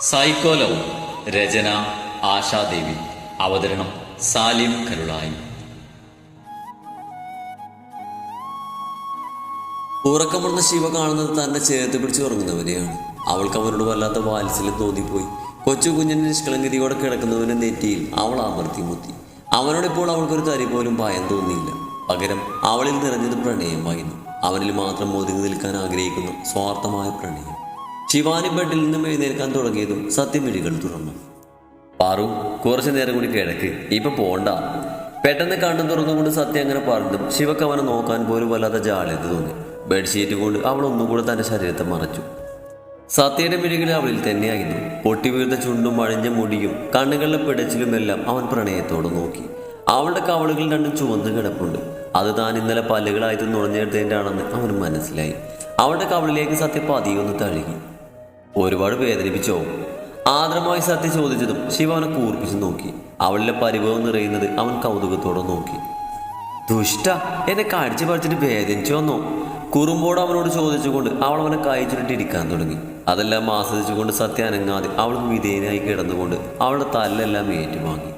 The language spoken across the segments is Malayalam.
സൈക്കോലോ രചന ആശാദേവി. അവതരണം സാലിം കരുളായി. ഉറക്കമുണ്ട ശിവ കാണുന്നത് തന്നെ ചേർത്ത് പിടിച്ചു ഉറങ്ങുന്നവനെയാണ്. അവൾക്ക് അവനോട് വല്ലാത്ത വാത്സല്യം തോന്നിപ്പോയി. കൊച്ചു കുഞ്ഞിന്റെ നിഷ്കളങ്കതിയോടെ കിടക്കുന്നവനെ നെറ്റിയിൽ അവൾ അമർത്തി മുത്തി. അവനോടിപ്പോൾ അവൾക്കൊരു തരി പോലും ഭയം തോന്നിയില്ല. പകരം അവളിൽ നിറഞ്ഞത് പ്രണയമായിരുന്നു അവനിൽ മാത്രം ഒതുങ്ങി നിൽക്കാൻ ആഗ്രഹിക്കുന്നു സ്വാർത്ഥമായ പ്രണയം. ശിവാനി ബെഡിൽ നിന്നും എഴുന്നേൽക്കാൻ തുടങ്ങിയതും സത്യമിഴികൾ തുറന്നു. പാറു കുറച്ചു നേരം കൂടി കിഴക്ക്. ഇപ്പൊ പോണ്ട. പെട്ടെന്ന് കണ്ണു തുറന്നുകൊണ്ട് സത്യം അങ്ങനെ പറഞ്ഞതും ശിവക്ക് അവനെ നോക്കാൻ പോലും വല്ലാതെ ജാളിയത് തോന്നി. ബെഡ്ഷീറ്റ് കൊണ്ട് അവൾ ഒന്നുകൂടെ തന്റെ ശരീരത്തെ മറച്ചു. സത്യയുടെ മിഴികൾ അവളിൽ തന്നെയായിരുന്നു. പൊട്ടി വീഴുന്ന ചുണ്ടും അഴിഞ്ഞ മുടിയും കണ്ണുകളിലെ പിടച്ചിലുമെല്ലാം അവൻ പ്രണയത്തോട് നോക്കി. അവളുടെ കവളുകൾ രണ്ടും ചുവന്ന് കിടപ്പുണ്ട്. അത് താൻ ഇന്നലെ പല്ലുകളായിട്ട് നുണഞ്ഞെടുത്തതിന്റെ ആണെന്ന് അവന് മനസ്സിലായി. അവളുടെ കവളിലേക്ക് സത്യം പതിയൊന്ന് തഴുകി. ഒരുപാട് വേദനിപ്പിച്ചോ. ആദരമായി സത്യ ചോദിച്ചതും ശിവ അവനെ കൂർപ്പിച്ച് നോക്കി. അവളിലെ പരിഭവം നിറയുന്നത് അവൻ കൗതുകത്തോടെ നോക്കി. ദുഷ്ട എന്നെ കാഴ്ച പറിച്ചിട്ട് വേദനിച്ചു വന്നോ? കുറുമ്പോട് അവനോട് ചോദിച്ചുകൊണ്ട് അവൾ അവനെ കായച്ചിട്ട് ഇരിക്കാൻ തുടങ്ങി. അതെല്ലാം ആസ്വദിച്ചുകൊണ്ട് സത്യ അനങ്ങാതെ അവൾ വിധേയനായി കിടന്നുകൊണ്ട് അവളുടെ തല്ലെല്ലാം ഏറ്റുവാങ്ങി.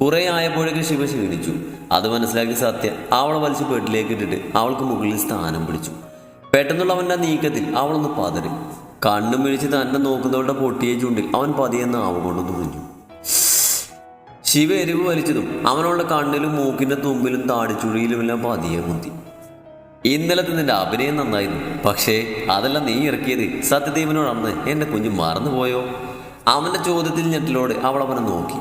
കുറെ ആയപ്പോഴേക്കും ശിവ ക്ഷീണിച്ചു. അത് മനസ്സിലാക്കി സത്യ അവളെ വലിച്ച് ബെഡിലേക്ക് ഇട്ടിട്ട് അവൾക്ക് മുകളിൽ സ്ഥാനം പിടിച്ചു. പെട്ടെന്നുള്ള അവന്റെ നീക്കത്തിൽ അവളൊന്ന് പതറി. കണ്ണും മിഴിച്ച് തന്നെ നോക്കുന്നവളുടെ പൊട്ടിയ ചൂണ്ടിൽ അവൻ പതിയെന്ന് നാവ് കൊണ്ട് തുറിഞ്ഞു ശിവ എരിവ് വലിച്ചതും അവനുള്ള കണ്ണിലും മൂക്കിന്റെ തുമ്പിലും താടിച്ചുഴിയിലുമെല്ലാം പതിയെ മുന്തി ഇന്നലത്തെ നിന്റെ അഭിനയം നന്നായിരുന്നു പക്ഷേ അതല്ല നീ ഇറക്കിയത്. സത്യദേവനോട് അന്ന് എന്റെ കുഞ്ഞു മറന്നുപോയോ? അവന്റെ ചോദ്യത്തിൽ ഞെട്ടലോടെ അവൾ അവനെ നോക്കി.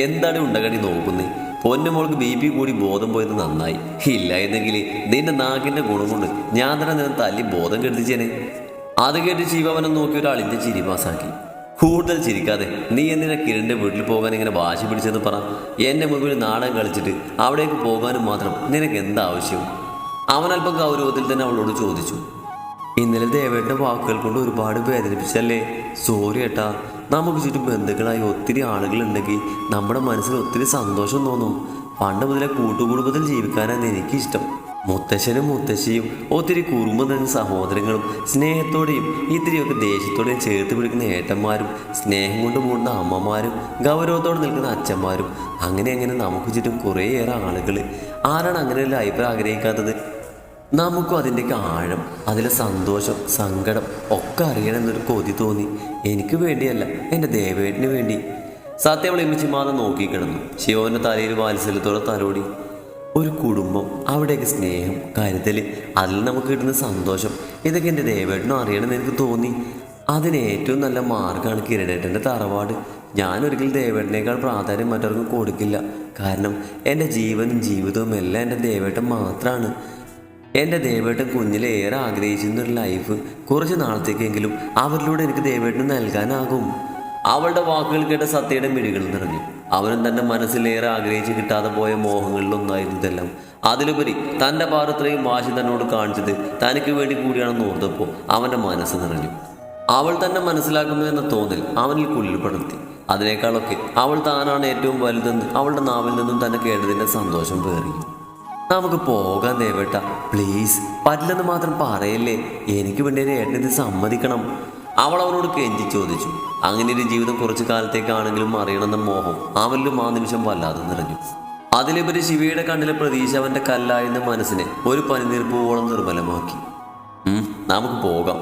എന്താണ് ഉണ്ടകടി നോക്കുന്നേ? പൊന്നുമോൾക്ക് ബി പി കൂടി ബോധം പോയത് നന്നായി. ഇല്ലായിരുന്നെങ്കിൽ നിന്റെ നാക്കിന്റെ ഗുണം കൊണ്ട് ഞാൻ തന്നെ നിന്നെ തല്ലി ബോധം കെടുത്തിച്ചേനെ. അത് കേട്ട് ജീവവനം നോക്കി ഒരു അളിഞ്ഞ ചിരി പാസാക്കി കൂടുതൽ ചിരിക്കാതെ നീ എന്തിനാ കിരണിന്റെ വീട്ടിൽ പോകാൻ ഇങ്ങനെ വാശി പിടിച്ചെന്ന് പറ? എന്റെ മുമ്പിൽ നാടകം കളിച്ചിട്ട് അവിടേക്ക് പോകാനും മാത്രം നിനക്ക് എന്താവശ്യം അവൻ ഗൗരവത്തിൽ തന്നെ അവളോട് ചോദിച്ചു. ഇന്നലെ ദേവേട്ടന്റെ വാക്കുകൾ കൊണ്ട് ഒരുപാട് വേദനിപ്പിച്ചല്ലേ? സോറി ഏട്ടാ. നമുക്ക് ചുറ്റും ബന്ധുക്കളായി ഒത്തിരി ആളുകൾ ഉണ്ടെങ്കിൽ നമ്മുടെ മനസ്സിൽ ഒത്തിരി സന്തോഷം തോന്നും. പണ്ട് മുതലേ കൂട്ടുകുടുംബത്തിൽ ജീവിക്കാനാണ് എനിക്കിഷ്ടം. മുത്തശ്ശനും മുത്തശ്ശിയും ഒത്തിരി കുറുമ്പതും സഹോദരങ്ങളും സ്നേഹത്തോടെയും ഇത്തിരിയൊക്കെ ദേഷ്യത്തോടെയും ചേർത്ത് പിടിക്കുന്ന ഏട്ടന്മാരും സ്നേഹം കൊണ്ട് മൂടുന്ന അമ്മമാരും ഗൗരവത്തോടെ നിൽക്കുന്ന അച്ഛന്മാരും അങ്ങനെ അങ്ങനെ നമുക്ക് ചുറ്റും കുറേയേറെ ആളുകൾ ആരാണ് അങ്ങനെയുള്ള ലൈഫ് ആഗ്രഹിക്കാത്തത്? നമുക്കും അതിന്റെയൊക്കെ ആഴം അതിലെ സന്തോഷം സങ്കടം ഒക്കെ അറിയണമെന്നൊരു കൊതി തോന്നി. എനിക്ക് വേണ്ടിയല്ല എന്റെ ദേവേട്ടിന് വേണ്ടി. സത്യം അവൾ ഇമിച്ച് മാത്രം നോക്കിക്കിടന്നു ശിവന്റെ തലയിൽ വാത്സല്യത്തോടെ തലോടി. ഒരു കുടുംബം അവിടെയൊക്കെ സ്നേഹം കരുതൽ അതിൽ നമുക്ക് കിട്ടുന്ന സന്തോഷം ഇതൊക്കെ എന്റെ ദേവേട്ടനും അറിയണമെന്ന് എനിക്ക് തോന്നി. അതിന് ഏറ്റവും നല്ല മാർഗമാണ് കിരണേട്ടന്റെ തറവാട്. ഞാൻ ഒരിക്കലും ദേവേട്ടനേക്കാൾ പ്രാധാന്യം മറ്റവർക്കും കൊടുക്കില്ല. കാരണം എന്റെ ജീവനും ജീവിതവും എല്ലാം എന്റെ ദേവേട്ടൻ മാത്രമാണ് എന്റെ ദേവേട്ടൻ കുഞ്ഞിലേറെ ഏറെ ആഗ്രഹിച്ചിരുന്ന ലൈഫ് കുറച്ച് നാളത്തേക്കെങ്കിലും അവരിലൂടെ എനിക്ക് ദേവേട്ടന് നൽകാനാകും. അവളുടെ വാക്കുകൾ കേട്ട സത്യയുടെ മിഴികൾ നിറഞ്ഞു. അവനും തന്റെ മനസ്സിലേറെ ആഗ്രഹിച്ച് കിട്ടാതെ പോയ മോഹങ്ങളിലൊന്നായിരുന്നു ഇതെല്ലാം. അതിലുപരി തന്റെ പാറത്രയും വാശി തന്നോട് കാണിച്ചത് തനിക്ക് വേണ്ടി കൂടിയാണെന്ന് ഓർത്തപ്പോൾ അവന്റെ മനസ്സ് നിറഞ്ഞു. അവൾ തന്നെ മനസ്സിലാക്കുന്നു എന്ന തോന്നൽ അവനിൽ കുള്ളിൽ പടർത്തി അതിനേക്കാളൊക്കെ അവൾ താനാണ് ഏറ്റവും വലുതെന്ന് അവളുടെ നാവിൽ നിന്നും തന്നെ കേട്ടതിന്റെ സന്തോഷം പേറി നമുക്ക് പോകാൻ ദേവേട്ട. പ്ലീസ്. പറ്റില്ലെന്ന് മാത്രം പറയല്ലേ. എനിക്ക് വേണ്ടി ഏട്ടൻ ഇത് സമ്മതിക്കണം. അവൾ അവനോട് കെഞ്ചി ചോദിച്ചു. അങ്ങനെ ഒരു ജീവിതം കുറച്ചു കാലത്തേക്കാണെങ്കിലും അറിയണമെന്ന മോഹം അവനിലും ആ നിമിഷം വല്ലാതെ നിറഞ്ഞു. അതിലുപരി ശിവയുടെ കണ്ണിലെ പ്രതീക്ഷ അവന്റെ കല്ലായെന്ന മനസ്സിനെ ഒരു പനിനീർപ്പൂവോളം നിർമ്മലമാക്കി നമുക്ക് പോകാം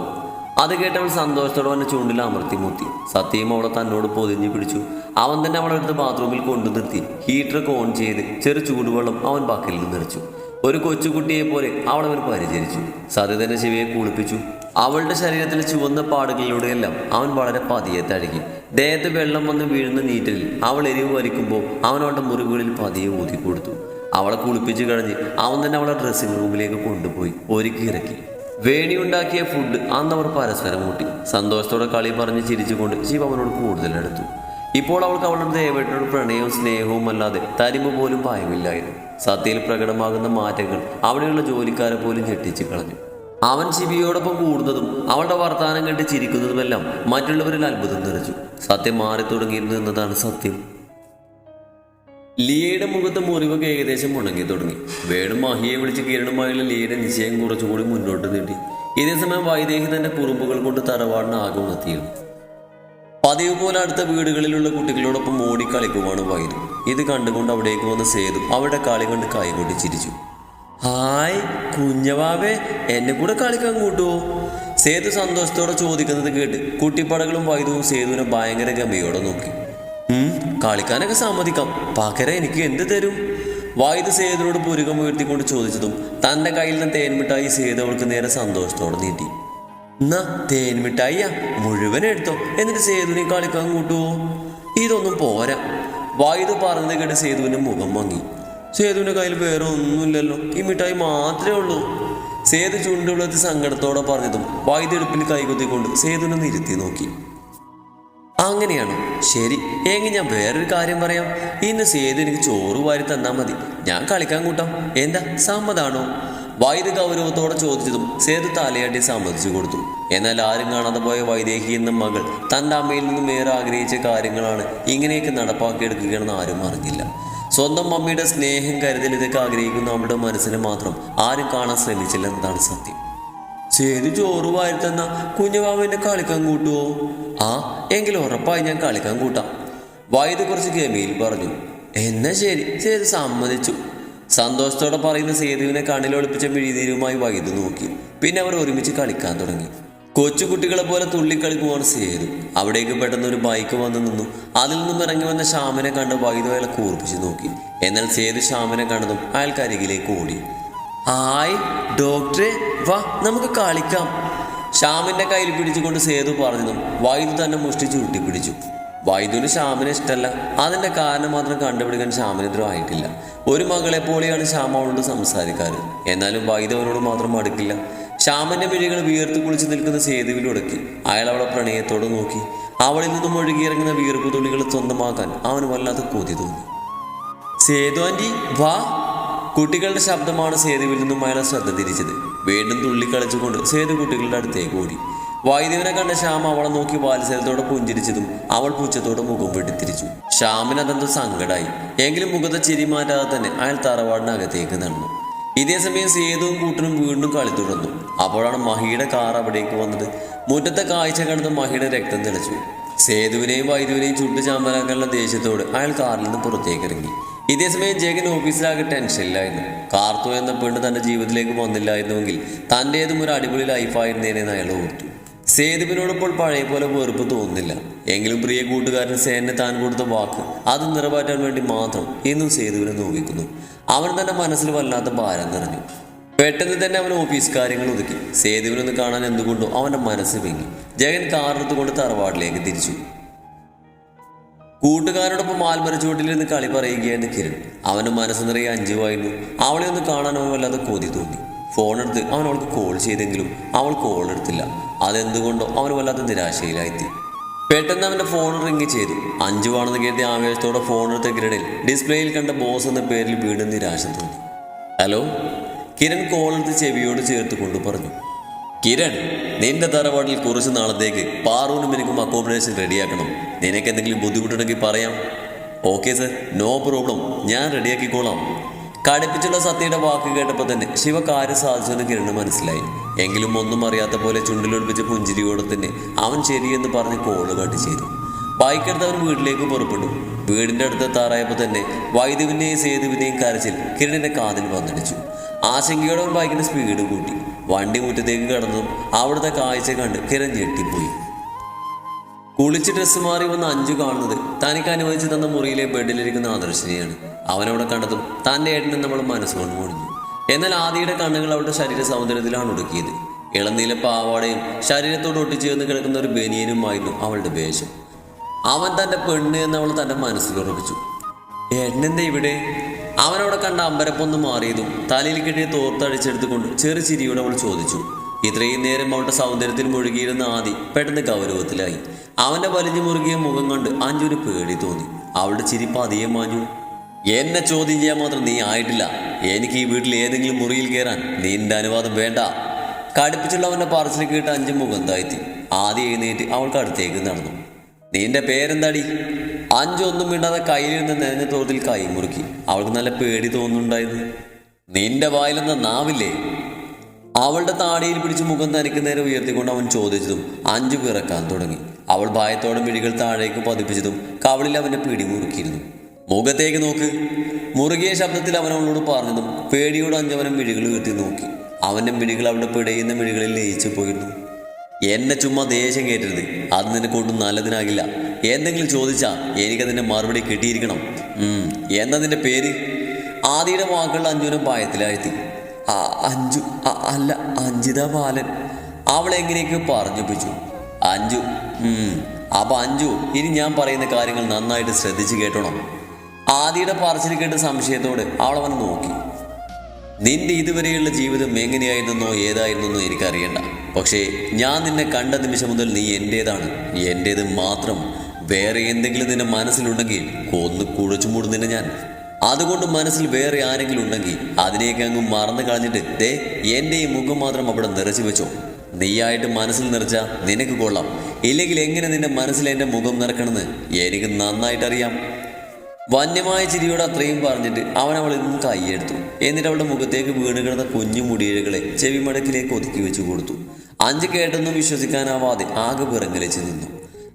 അത് കേട്ടവൾ സന്തോഷത്തോടെ അവന്റെ ചൂണ്ടിൽ അമർത്തി മുത്തി സത്യം അവളെ തന്നോട് പൊതിഞ്ഞു പിടിച്ചു. അവൻ തന്നെ അവളെ എടുത്ത് ബാത്റൂമിൽ കൊണ്ടു നിർത്തി. ഹീറ്ററൊക്കെ ഓൺ ചെയ്ത് ചെറു ചൂടുവെള്ളം അവൻ ബക്കലിൽ നിറച്ചു. ഒരു കൊച്ചുകുട്ടിയെ പോലെ അവളവൻ പരിചരിച്ചു. സതി തന്നെ ശിവയെ കുളിപ്പിച്ചു. അവളുടെ ശരീരത്തിലെ ചുവന്ന പാടുകളിലൂടെയെല്ലാം അവൻ വളരെ പതിയെ തഴുകി. ദേഹത്ത് വെള്ളം വന്ന് വീഴുന്ന നീറ്റിൽ അവൾ എരിവ് വലിക്കുമ്പോൾ അവൻ അവളുടെ മുറിവുകളിൽ പതിയെ ഊതി കൊടുത്തു. അവളെ കുളിപ്പിച്ച് കഴിഞ്ഞ് അവൻ തന്നെ അവളെ ഡ്രസ്സിംഗ് റൂമിലേക്ക് കൊണ്ടുപോയി ഒരുക്കി ഇറക്കി. വേണി ഉണ്ടാക്കിയ ഫുഡ് അന്ന് അവർ പരസ്പരം കൂട്ടി. സന്തോഷത്തോടെ കളി പറഞ്ഞ് ചിരിച്ചുകൊണ്ട് ശിവ അവനോട് കൂടുതലെടുത്തു ഇപ്പോൾ അവൾക്ക് അവളുടെ ദേവേട്ടനോട് പ്രണയവും സ്നേഹവും അല്ലാതെ തരിമ്പ് പോലും ഭയമില്ലായിരുന്നു. സത്യയിൽ പ്രകടമാകുന്ന മാറ്റങ്ങൾ അവിടെയുള്ള ജോലിക്കാരെ പോലും ഞെട്ടിച്ചു കളഞ്ഞു. അവൻ ശിബിയോടൊപ്പം കൂടുന്നതും അവളുടെ വർത്തമാനം കേട്ട് ചിരിക്കുന്നതുമെല്ലാം മറ്റുള്ളവരിൽ അത്ഭുതം നിറച്ചു സത്യം മാറി തുടങ്ങിയിരുന്നു എന്നതാണ് സത്യം. ലിയയുടെ മുഖത്ത് മുറിവൊക്കെ ഏകദേശം ഉണങ്ങി തുടങ്ങി. വേണു മഹിയെ വിളിച്ച് കിരണുമായുള്ള ലിയയുടെ നിശ്ചയം കുറച്ചുകൂടി മുന്നോട്ട് നീട്ടി. ഇതേസമയം വൈദേഹി തന്റെ കുറുമ്പുകൾ കൊണ്ട് തറവാടിന് ആകെ ഉണർത്തിയിരുന്നു. പതിവ് പോലെ അടുത്ത വീടുകളിലുള്ള കുട്ടികളോടൊപ്പം ഓടി കളിക്കുവാണ് വൈദ്യു ഇത് കണ്ടുകൊണ്ട് അവിടേക്ക് വന്ന സേതു അവരുടെ കളി കണ്ട് കൈകൊട്ടി ചിരിച്ചു. ഹായ് കുഞ്ഞവാവേ എന്നെ കൂടെ കളിക്കാൻ കൂട്ടുവോ സേതു സന്തോഷത്തോടെ ചോദിക്കുന്നത് കേട്ട് കുട്ടിപ്പടകളും വൈദ്യവും സേതുവിനെ ഭയങ്കര ഗമയോടെ നോക്കി. കളിക്കാനൊക്കെ സമ്മതിക്കാം. പകരം എനിക്ക് എന്ത് തരും? വായുധ സേതുവിനോട് പുരുകം ഉയർത്തിക്കൊണ്ട് ചോദിച്ചതും തന്റെ കയ്യിൽ നിന്ന് തേൻമിഠായി സേതു അവൾക്ക് നേരെ സന്തോഷത്തോടെ നീട്ടി. എന്നാ തേൻമിഠായിയാ മുഴുവൻ എടുത്തോ. എന്നിട്ട് സേതുവിനെ കളിക്കാൻ കൂട്ടുവോ ഇതൊന്നും പോരാ. വൈദു പറഞ്ഞത് കേട്ട് സേതുവിന്റെ മുഖം മങ്ങി. സേതുവിന്റെ കയ്യിൽ വേറെ ഒന്നുമില്ലല്ലോ. ഈ മിഠായി മാത്രമേ ഉള്ളൂ. സേതു ചുണ്ടുവിളത്തി സങ്കടത്തോടെ പറഞ്ഞതും വൈദ്യെടുപ്പിൽ കൈകുത്തിക്കൊണ്ട് സേതുവിനെ നിരുത്തി നോക്കി. അങ്ങനെയാണോ. ശരി എങ്കിൽ ഞാൻ വേറൊരു കാര്യം പറയാം. ഇന്ന് സേതു എനിക്ക് ചോറ് വാരി തന്നാൽ മതി. ഞാൻ കളിക്കാൻ കൂട്ടാം. എന്താ സമ്മതാണോ? ഗൗരവത്തോടെ ചോദിച്ചതും സേതു തലയാട്ടി സമ്മതിച്ചു കൊടുത്തു. എന്നാൽ ആരും കാണാതെ പോയ വൈദേഹി എന്ന മകൾ തന്റെ അമ്മയിൽ നിന്നും ഏറെ ആഗ്രഹിച്ച കാര്യങ്ങളാണ് ഇങ്ങനെയൊക്കെ നടപ്പാക്കിയെടുക്കുകയാണെന്ന് ആരും അറിഞ്ഞില്ല. സ്വന്തം മമ്മിയുടെ സ്നേഹം കരുതൽ ഇതൊക്കെ ആഗ്രഹിക്കുന്ന അമ്മയുടെ മനസ്സിനെ മാത്രം ആരും കാണാൻ ശ്രമിച്ചില്ല എന്നതാണ് സത്യം. ചെയ്ത് ചോറ് വാരിത്തന്ന കുഞ്ഞുമാവന്റെ കളിക്കാൻ കൂട്ടുവോ? ആ എങ്കിൽ ഉറപ്പായി ഞാൻ കളിക്കാൻ കൂട്ടാം. വൈദ്യ കുറച്ച് ഗമിയിൽ പറഞ്ഞു. എന്നാ ശരി സേതു സമ്മതിച്ചു. സന്തോഷത്തോടെ പറയുന്ന സേതുവിനെ കണ്ണിലൊളിപ്പിച്ച മിഴിതീരുമായി വൈദ്യു നോക്കി. പിന്നെ അവർ ഒരുമിച്ച് കളിക്കാൻ തുടങ്ങി. കൊച്ചുകുട്ടികളെ പോലെ തുള്ളിക്കളിക്കുവാണ് സേതു. അവിടേക്ക് പെട്ടെന്ന് ഒരു ബൈക്ക് വന്നു നിന്നു. അതിൽ നിന്നും ഇറങ്ങി വന്ന ശ്യാമിനെ കണ്ട് വൈദ്യു അയാളെ കൂർപ്പിച്ച് നോക്കി. എന്നാൽ സേതു ശ്യാമിനെ കണ്ടതും അയാൾക്കരികിലേക്ക് ഓടി. ഹായ് ഡോക്ടറെ. വാ നമുക്ക് കളിക്കാം. ശ്യാമിന്റെ കയ്യിൽ പിടിച്ചുകൊണ്ട് സേതു പറഞ്ഞതും വൈദ്യു തന്നെ മുഷ്ടി ചുരുട്ടി വൈദ്യുവിന് ശ്യാമിനെ ഇഷ്ടമല്ല അതിന്റെ കാരണം മാത്രം കണ്ടുപിടിക്കാൻ ശ്യാമിനെതിരും ആയിട്ടില്ല. ഒരു മകളെ പോലെയാണ് ശ്യാം അവളോട് സംസാരിക്കാറ്. എന്നാലും വൈദ്യു അവനോട് മാത്രം അടുക്കില്ല ശ്യാമന്റെ മിഴികൾ വീർത്ത് കുളിച്ച് നിൽക്കുന്ന സേതുവിൽ ഉടക്കി അയാൾ അവളെ പ്രണയത്തോട് നോക്കി. അവളിൽ നിന്നും ഒഴുകിയിറങ്ങുന്ന വീർപ്പ് തുള്ളികൾ സ്വന്തമാക്കാൻ അവന് വല്ലാതെ കൊതി തോന്നി. സേതു ആന്റി വാ. കുട്ടികളുടെ ശബ്ദമാണ് സേതുവിൽ നിന്നും അയാളെ ശ്രദ്ധ തിരിച്ചത്. വീണ്ടും തുള്ളിക്കളിച്ചുകൊണ്ട് സേതു കുട്ടികളുടെ അടുത്തേക്ക് ഓടി. വൈദ്യവിനെ കണ്ട ശ്യാം അവളെ നോക്കി വാത്സല്യത്തോടെ പുഞ്ചിരിച്ചതും അവൾ പൂച്ചത്തോട് മുഖം വെട്ടിത്തിരിച്ചു. ശ്യാമിന് അതെന്തോ സങ്കടമായി എങ്കിലും മുഖത്തെ ചിരി മാറ്റാതെ തന്നെ അയാൾ തറവാടിനകത്തേക്ക് നടന്നു. ഇതേ സമയം സേതുവും കൂട്ടനും വീണ്ടും കളി തുടർന്നു. അപ്പോഴാണ് മഹിയുടെ കാർ അവിടേക്ക് വന്നത്. മുറ്റത്തെ കാഴ്ച കണ്ടത് മഹിയുടെ രക്തം തെളിച്ചു. സേതുവിനെയും വൈദ്യുവിനെയും ചുട്ടു ചാമ്പലാക്കാനുള്ള ദേഷ്യത്തോട് അയാൾ കാറിൽ നിന്ന് പുറത്തേക്ക് ഇറങ്ങി ഇതേസമയം ജഗൻ ഓഫീസിലാകെ ടെൻഷനിലായിരുന്നു. കാർത്തു എന്ന പെണ്ണ് തന്റെ ജീവിതത്തിലേക്ക് വന്നില്ലായിരുന്നുവെങ്കിൽ തന്റേതും ഒരു അടിപൊളി ലൈഫായിരുന്നേനെന്ന് അയാൾ ഓർത്തു. സേതുവിനോടൊപ്പോൾ പഴയ പോലെ വെറുപ്പ് തോന്നുന്നില്ല. എങ്കിലും പ്രിയ കൂട്ടുകാരൻ സേനെ താൻ കൊടുത്ത വാക്ക് അത് നിറവേറ്റാൻ വേണ്ടി മാത്രം ഇന്നും സേതുവിനെ നോവിക്കുന്നു. അവൻ തന്റെ മനസ്സിൽ വല്ലാത്ത ഭാരം നിറഞ്ഞു. പെട്ടെന്ന് തന്നെ അവൻ ഓഫീസ് കാര്യങ്ങൾ ഒതുക്കി. സേതുവിനൊന്ന് കാണാൻ എന്തുകൊണ്ടോ അവന്റെ മനസ്സ് വെങ്ങി. ജഗൻ കാറെടുത്തുകൊണ്ട് തറവാട്ടിലേക്ക് തിരിച്ചു. കൂട്ടുകാരോടൊപ്പം മാൽമര ചുവട്ടിലിരുന്ന് കളി പറയുകയായിരുന്നു കിരൺ. അവന്റെ മനസ്സ് നിറയെ അഞ്ചുവായിരുന്നു. അവളെ ഒന്ന് അവൻ വല്ലാതെ കൊതി തോന്നി. ഫോണെടുത്ത് അവൻ അവൾക്ക് കോൾ ചെയ്തെങ്കിലും അവൾ കോൾ എടുത്തില്ല. അതെന്തുകൊണ്ടോ അവൻ വല്ലാത്ത നിരാശയിലായിത്തി. പെട്ടെന്ന് അവന്റെ ഫോൺ റിങ് ചെയ്തു. അഞ്ചു അഞ്ചുവാണെന്ന് കേട്ടി ആവേശത്തോടെ ഫോൺ എടുത്ത കിരണിൽ ഡിസ്പ്ലേയിൽ കണ്ട ബോസ് എന്ന പേരിൽ വീണ്ടും നിരാശ തോന്നി. ഹലോ? കിരൺ കോൾ എടുത്ത് ചെവിയോട് ചേർത്ത് കൊണ്ട് പറഞ്ഞു. കിരൺ നിന്റെ തറവാട്ടിൽ കുറച്ച് നാളത്തേക്ക് പാറൂനും എനിക്കും അക്കോമഡേഷൻ റെഡിയാക്കണം നിനക്ക് എന്തെങ്കിലും ബുദ്ധിമുട്ടുണ്ടെങ്കിൽ പറയാം. ഓക്കെ സർ നോ പ്രോബ്ലം ഞാൻ റെഡിയാക്കിക്കോളാം കടുപ്പിച്ചുള്ള സത്യയുടെ വാക്ക് കേട്ടപ്പോൾ തന്നെ ശിവ കാര്യം സാധിച്ചെന്ന് കിരണ് മനസ്സിലായി. എങ്കിലും ഒന്നും അറിയാത്ത പോലെ ചുണ്ടിലൊളിപ്പിച്ച പുഞ്ചിരിയോടെ തന്നെ അവൻ ശരിയെന്ന് പറഞ്ഞ് കോൾ കാട്ടി ചെയ്തു. ബൈക്കെടുത്ത് അവൻ വീട്ടിലേക്ക് പുറപ്പെട്ടു. വീടിന്റെ അടുത്ത് എത്താറായപ്പോൾ തന്നെ വൈദ്യുവിനെയും സേതുവിനെയും കരച്ചിൽ കിരണിന്റെ കാതിൽ വന്നടിച്ചു. ആശങ്കയോടെ അവൻ ബൈക്കിന്റെ സ്പീഡ് കൂട്ടി. വണ്ടി മുറ്റത്തേക്ക് കടന്നു അവിടുത്തെ കാഴ്ച കണ്ട് കിരൺ ഞെട്ടിപ്പോയി. കുളിച്ച് ഡ്രസ്സ് മാറി വന്ന അഞ്ചു കാണുന്നത് തനിക്ക് അനുവദിച്ചു തന്ന മുറിയിലെ ബെഡിലിരിക്കുന്ന ആദർശിനെയാണ്. അവനവിടെ കണ്ടതും തന്റെ ഏട്ടനെ നമ്മൾ മനസ്സുകൊണ്ട് മുടിഞ്ഞു. എന്നാൽ ആദിയുടെ കണ്ണുകൾ അവളുടെ ശരീര സൗന്ദര്യത്തിലാണ് ഒടുക്കിയത്. ഇളനീല പാവാടയും ശരീരത്തോട് ഒട്ടിച്ചേർന്ന് കിടക്കുന്ന ഒരു ബനിയനുമായിരുന്നു അവളുടെ വേഷം. അവൻ തന്റെ പെണ്ണ് എന്ന് അവൾ തന്റെ മനസ്സിൽ ഉറപ്പിച്ചു. ഏട്ടനെന്താ ഇവിടെ? അവനവിടെ കണ്ട അമ്പരപ്പൊന്ന് മാറിയതും തലയിൽ കെട്ടിയ തോർത്തടിച്ചെടുത്തുകൊണ്ട് ചെറു ചിരിയോടെ അവൾ ചോദിച്ചു. ഇത്രയും നേരം അവളുടെ സൗന്ദര്യത്തിൽ മുഴുകിയിരുന്ന ആദി പെട്ടെന്ന് ഗൗരവത്തിലായി. അവന്റെ വലിഞ്ഞു മുറുകിയ മുഖം കണ്ട് അഞ്ചൊരു പേടി തോന്നി. അവളുടെ ചിരി പതിയെ മാഞ്ഞു. എന്നെ ചോദ്യം ചെയ്യാൻ മാത്രം നീ ആയിട്ടില്ല. എനിക്ക് ഈ വീട്ടിൽ ഏതെങ്കിലും മുറിയിൽ കയറാൻ നിന്റെ അനുവാദം വേണ്ട. കടുപ്പിച്ചുള്ള അവന്റെ പറച്ചിൽ കേട്ട് അഞ്ചു മുഖം താഴ്ത്തി ആദ്യം എഴുന്നേറ്റ് അവൾക്ക് അടുത്തേക്ക് നടന്നു. നിന്റെ പേരെന്താടി? അഞ്ചൊന്നും മിണ്ടാതെ കയ്യിലിരുന്ന് നനഞ്ഞ തോതിൽ കൈ മുറുക്കി. അവൾക്ക് നല്ല പേടി തോന്നുന്നുണ്ടായിരുന്നു നിന്റെ വായിലെന്ന നാവില്ലേ? അവളുടെ താടിയിൽ പിടിച്ച് മുഖം തനിക്ക് നേരെ ഉയർത്തിക്കൊണ്ട് അവൻ ചോദിച്ചതും അഞ്ചു പിറക്കാൻ തുടങ്ങി. അവൾ ഭയത്തോടെ മിഴികൾ താഴേക്ക് പതിപ്പിച്ചതും കവളിൽ അവന്റെ പിടി മുറുക്കിയിരുന്നു. മുഖത്തേക്ക് നോക്ക്. മുറുകിയ ശബ്ദത്തിൽ അവൻ അവളോട് പറഞ്ഞതും പേടിയോട് അഞ്ചവനം മിഴികൾ കെട്ടി നോക്കി. അവന്റെ മിഴികൾ അവിടെ പിടയുന്ന മിഴികളിൽ ലയിച്ചു പോയിരുന്നു. എന്നെ ചുമ്മാ ദേഷ്യം കേട്ടരുത് അത് നിനക്ക് ഒട്ടും നല്ലതിനാകില്ല. എന്തെങ്കിലും ചോദിച്ചാൽ എനിക്കതിന്റെ മറുപടി കിട്ടിയിരിക്കണം. എന്നതിന്റെ പേര്? ആദിയുടെ വാക്കുകൾ അഞ്ജുവിനെ ഭയത്തിലാഴ്ത്തി. ആ അഞ്ജു അല്ല അഞ്ജിത ബാലൻ. അവളെങ്ങനെയൊക്കെ പറഞ്ഞൊപ്പിച്ചു. അഞ്ജു അപ്പൊ അഞ്ജു ഇനി ഞാൻ പറയുന്ന കാര്യങ്ങൾ നന്നായിട്ട് ശ്രദ്ധിച്ചു കേട്ടോണം. ആദിയുടെ പറച്ചിൽ കേട്ട് സംശയത്തോടെ അവൾ അവനെ നോക്കി. നിന്റെ ഇതുവരെയുള്ള ജീവിതം എങ്ങനെയായിരുന്നെന്നോ ഏതായിരുന്നെന്നോ എനിക്കറിയണ്ട. പക്ഷേ ഞാൻ നിന്നെ കണ്ട നിമിഷം മുതൽ നീ എന്റേതാണ് എന്റേത് മാത്രം. വേറെ എന്തെങ്കിലും നിന്റെ മനസ്സിലുണ്ടെങ്കിൽ കൊന്ന് കുഴച്ചു മൂടുന്നില്ല ഞാൻ. അതുകൊണ്ട് മനസ്സിൽ വേറെ ആരെങ്കിലും ഉണ്ടെങ്കിൽ അതിനെയൊക്കെ അങ്ങ് മറന്നു കളഞ്ഞിട്ട് ദേ എന്റെ ഈ മുഖം മാത്രം അവിടെ നിറച്ചു വെച്ചോ. നീയായിട്ട് മനസ്സിൽ നിറച്ച നിനക്ക് കൊള്ളാം. ഇല്ലെങ്കിൽ എങ്ങനെ നിന്റെ മനസ്സിൽ എന്റെ മുഖം നിറക്കണമെന്ന് എനിക്ക് നന്നായിട്ടറിയാം. വന്യമായ ചിരിയോട് അത്രയും പറഞ്ഞിട്ട് അവൻ അവളിൽ നിന്ന് കൈയെടുത്തു. എന്നിട്ട് അവളുടെ മുഖത്തേക്ക് വീണ് കിടന്ന കുഞ്ഞു മുടിയിഴകളെ ചെവിമടക്കിലേക്ക് ഒതുക്കി വെച്ചു കൊടുത്തു. അഞ്ച് കേട്ടൊന്നും വിശ്വസിക്കാനാവാതെ ആകെ പിറങ്ങലിച്ച് നിന്നു.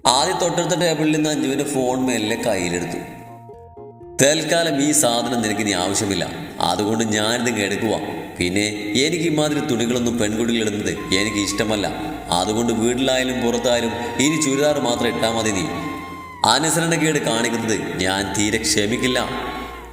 ആദ്യം തൊട്ടടുത്ത ടേബിളിൽ നിന്ന് അഞ്ജുവിന്റെ ഫോൺ മെല്ലെ കയ്യിലെടുത്തു. തൽക്കാലം ഈ സാധനം നിനക്ക് ഇനി ആവശ്യമില്ല. അതുകൊണ്ട് ഞാനിത് എടുക്കുക പിന്നെ എനിക്ക് ഇമാതിരി തുണികളൊന്നും പെൺകുട്ടികൾ ഇടുന്നത് എനിക്ക് ഇഷ്ടമല്ല. അതുകൊണ്ട് വീട്ടിലായാലും പുറത്തായാലും ഇനി ചുരിദാർ മാത്രം ഇട്ടാൽ മതി നീ. അനുസരണക്കേട് കാണിക്കുന്നത് ഞാൻ തീരെ ക്ഷമിക്കില്ല.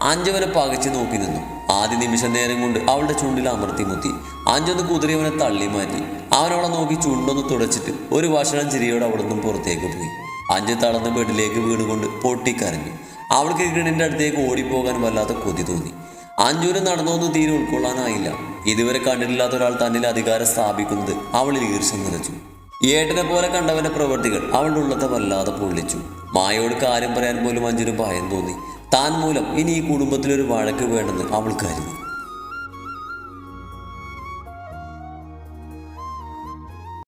അഞ്ചവനെ പകച്ചു നോക്കി നിന്നു. ആദ്യ നിമിഷ നേരം കൊണ്ട് അവളുടെ ചുണ്ടിൽ അമർത്തി മുത്തി. അഞ്ചൊന്ന് കുതിരയവനെ തള്ളി മാറ്റി. അവനവളെ നോക്കി ചുണ്ടൊന്ന് തുടച്ചിട്ട് ഒരു വഷളം ചിരിയോടെ അവിടെ നിന്നും പുറത്തേക്ക് പോയി. അഞ്ച് തളർന്ന ബെഡിലേക്ക് വീണുകൊണ്ട് പൊട്ടിക്കരഞ്ഞു. അവൾക്ക് കിണിന്റെ അടുത്തേക്ക് ഓടിപ്പോകാൻ വല്ലാത്ത കൊതി തോന്നി. അഞ്ജുവിന് നടന്നൊന്നും തീരെ ഉൾക്കൊള്ളാനായില്ല. ഇതുവരെ കണ്ടിട്ടില്ലാത്ത ഒരാൾ തന്നിൽ അധികാരം സ്ഥാപിക്കുന്നത് അവളിൽ ഈർഷ്യം നിറച്ചു. ഏട്ടനെ പോലെ കണ്ടവന്റെ പ്രവൃത്തികൾ അവളുടെ ഉള്ളത്തെ വല്ലാതെ പൊള്ളിച്ചു. മായയോട് കാര്യം പറയാൻ പോലും അഞ്ജുന് ഭയം തോന്നി. താൻ മൂലം ഇനി ഈ കുടുംബത്തിലൊരു വഴക്ക് വേണ്ടെന്ന് അവൾ കരുതി.